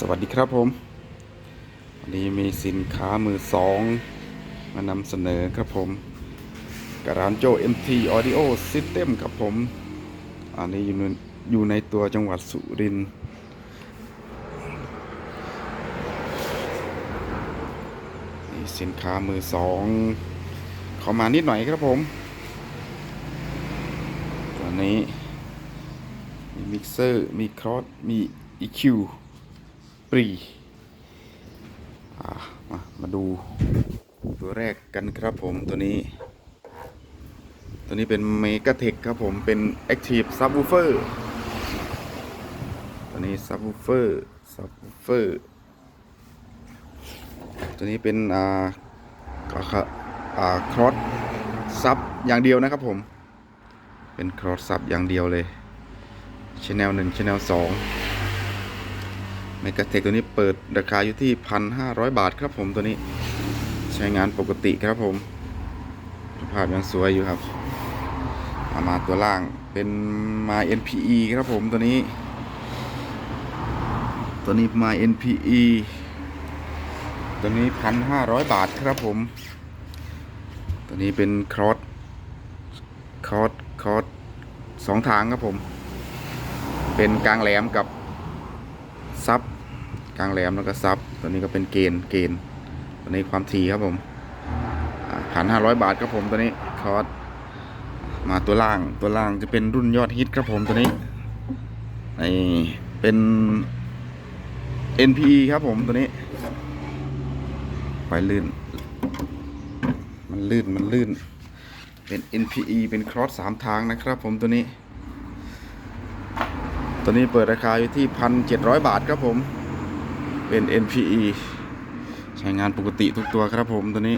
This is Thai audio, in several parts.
สวัสดีครับผม วันนี้มีสินค้ามือสองมานำเสนอครับผมกร้านโจ MT Audio System ครับผม อันนี้อยู่ในอยู่ในตัวจังหวัดสุรินทร์นี่สินค้ามือสองเข้ามานิดหน่อยครับผมตัวนี้ มีมิกเซอร์ มีครอสมี EQ ปรีมามาดูตัวแรกกันครับผมตัวนี้ ตัวนี้เป็นเมก a เทคครับผมเป็น Active Subwoofer ตัวนี้ Subwoofer Subwoofer ตัวนี้เป็นอ่าอ่าครอสซับอย่างเดียวนะครับผม เป็นครอสซับอย่างเดียวเลยชแนลหนึ่งชแนลสอง มก a เทคตัวนี้เปิดราคาอยู่ที่พันห้าร้อยบาทครับผมตัวนี้ใช้งานปกติครับผมสภาพยังสวยอยู่ครับเอามาตัวล่างเป็นมา NPE ครับผมตัวนี้ ตัวนี้มา NPE ตัวนี้พันห้าร้อยบาทครับผม ตัวนี้เป็นครอสครอสครอสสองทางครับผม เป็นกลางแหลมกับซับ กลางแหลมแล้วก็ซับตัวนี้ก็เป็นเกณฑ์เกณฑ์ตัวนี้ความถี่ครับผมพันห้าร้อยบาทครับผมตัวนี้คอร์สมาตัวล่างตัวล่างจะเป็นรุ่นยอดฮิตครับผมตัวนี้ในเป็น NPE ครับผมตัวนี้ไปลื่น มันลื่นมันลื่น เป็น NPE เป็นครอสสามทางนะครับผมตัวนี้ ตัวนี้เปิดราคาอยู่ที่พันเจ็ดร้อยบาทครับผม เป็น NPE ใช้งานปกติทุกตัวครับผมตัวนี้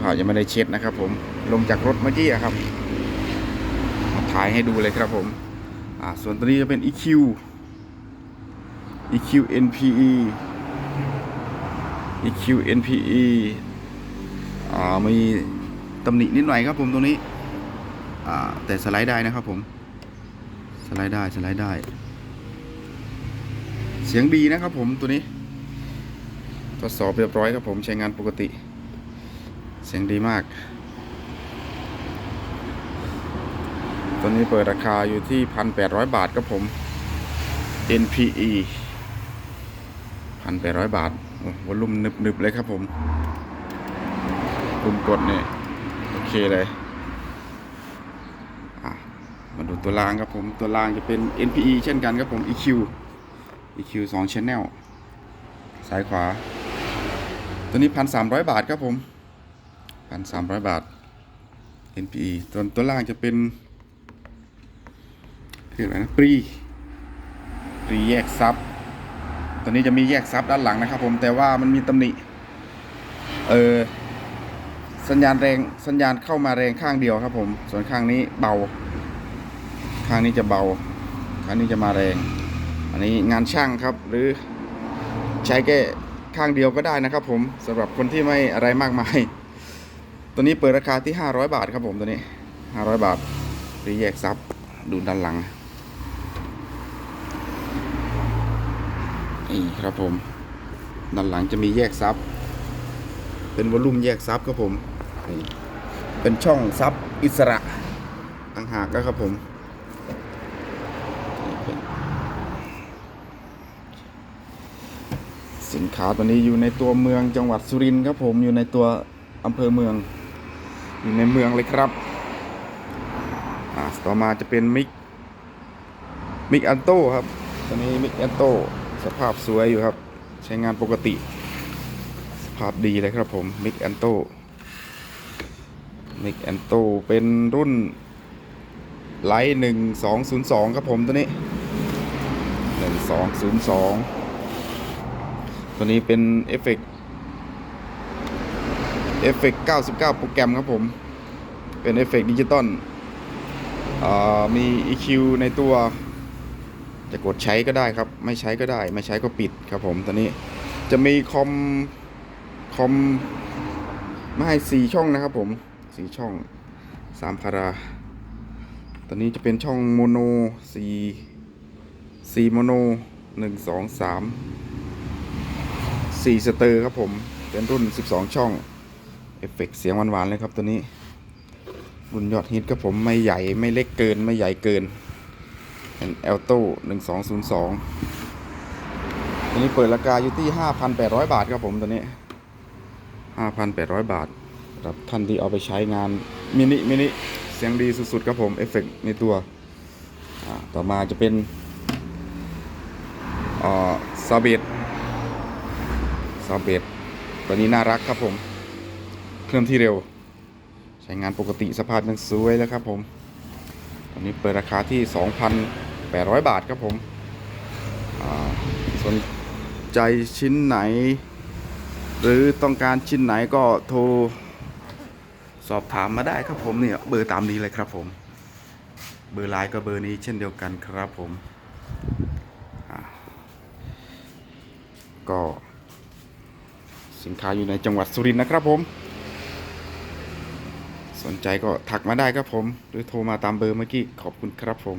ผ่ายังไม่ได้เช็ดนะครับผมลงจากรถเมื่อกี้ครับมาถ่ายให้ดูเลยครับผมส่วนตัวนี้จะเป็น EQ EQ NPE EQ NPE มีตำหนินิดหน่อยครับผมตรงนี้แต่สไลด์ได้นะครับผม สไลด์ได้ สไลด์ได้ เสียงดีนะครับผมตัวนี้ทดสอบเรียบร้อยครับผมใช้งานปกติ เสียงดีมาก ตัวนี้เปิดราคาอยู่ที่พันแปดร้อยบาทครับผม NPE พันแปดร้อยบาทวอลลุ่มหนึบๆเลยครับผมปุ่มกดเนี่ยโอเคเลยมาดูตัวรางครับผมตัวรางจะเป็น NPE เช่นกันครับผม EQ EQ 2 Channel ซ้ายขวา ตัวนี้พันสามร้อยบาทครับผมพันสามร้อยบาท NPE ตัวตัวล่างจะเป็นคืออะไรนะปรีปรีแยกซับตัวนี้จะมีแยกซับด้านหลังนะครับผมแต่ว่ามันมีตำหนิเออสัญญาณแรงสัญญาณเข้ามาแรงข้างเดียวครับผม ส่วนข้างนี้เบา ข้างนี้จะเบา ข้างนี้จะมาแรง อันนี้งานช่างครับหรือใช้แค่ข้างเดียวก็ได้นะครับ ผมสำหรับคนที่ไม่อะไรมากมาย ตัวนี้เปิดราคาที่ 500 บาทครับผมตัวนี้ 500 บาทหรือแยกซับดูด้านหลังนี่ครับผม ด้านหลังจะมีแยกซับเป็นวอลลุ่มแยกซับครับผมนี่เป็นช่องซับอิสระต่างหากนะครับผมนี่เป็น สินค้าตัวนี้อยู่ในตัวเมืองจังหวัดสุรินทร์ครับผมอยู่ในตัวอำเภอเมือง อยู่ในเมืองเลยครับอ่าต่อมาจะเป็นมิกมิกอันโต้ครับตัวนี้มิกอันโต้สภาพสวยอยู่ครับ ใช้งานปกติ สภาพดีเลยครับผมมิกอันโต้มิกอันโต้เป็นรุ่นไลท์หนึ่งสองศูนย์สองครับผมตัวนี้หนึ่งสองศูนย์สอง ตัวนี้เป็นเอฟเฟกเอฟเฟก99 โปรแกรมครับผม เป็นเอฟเฟกดิจิตอลมี EQ ในตัว จะกดใช้ก็ได้ครับ ไม่ใช้ก็ได้ ไม่ใช้ก็ปิดครับผมตัวนี้จะมีคอม คอมไม่ให้สี่ช่องนะครับผมสี่ช่องสามพาราตัวนี้จะเป็นช่องโมโนสี่สี่โมโนหนึ่งสองสาม สี่สเตอร์ครับผม เป็นรุ่น 12 ช่อง เอฟเฟกต์เสียงหวานๆเลยครับตัวนี้ รุ่นยอดฮิตครับผมไม่ใหญ่ไม่เล็กเกินไม่ใหญ่เกิน เป็นเอลโต้หนึ่งสองศูนย์สองตัวนี้เปิดราคาอยู่ที่ห้าพันแปดร้อยบาทครับผมตัวนี้ห้าพันแปดร้อยบาทสำหรับท่านที่เอาไปใช้งานมินิมินิเสียงดีสุดๆครับผมเอฟเฟกต์ในตัว ต่อมาจะเป็นอ่าซาเบต ซาเบตตัวนี้น่ารักครับผม เคลื่อนที่เร็ว ใช้งานปกติสภาพยังสวยแล้วครับผมตอนนี้เปิดราคาที่ 2,800 บาทครับผมอ่าสนใจชิ้นไหน หรือต้องการชิ้นไหนก็โทรสอบถามมาได้ครับผมเนี่ยเบอร์ตามนี้เลยครับผมเบอร์ไลน์ก็เบอร์นี้เช่นเดียวกันครับผมก็ สินค้าอยู่ในจังหวัดสุรินทร์นะครับผม สนใจก็ทักมาได้ครับผม หรือโทรมาตามเบอร์เมื่อกี้ขอบคุณครับผม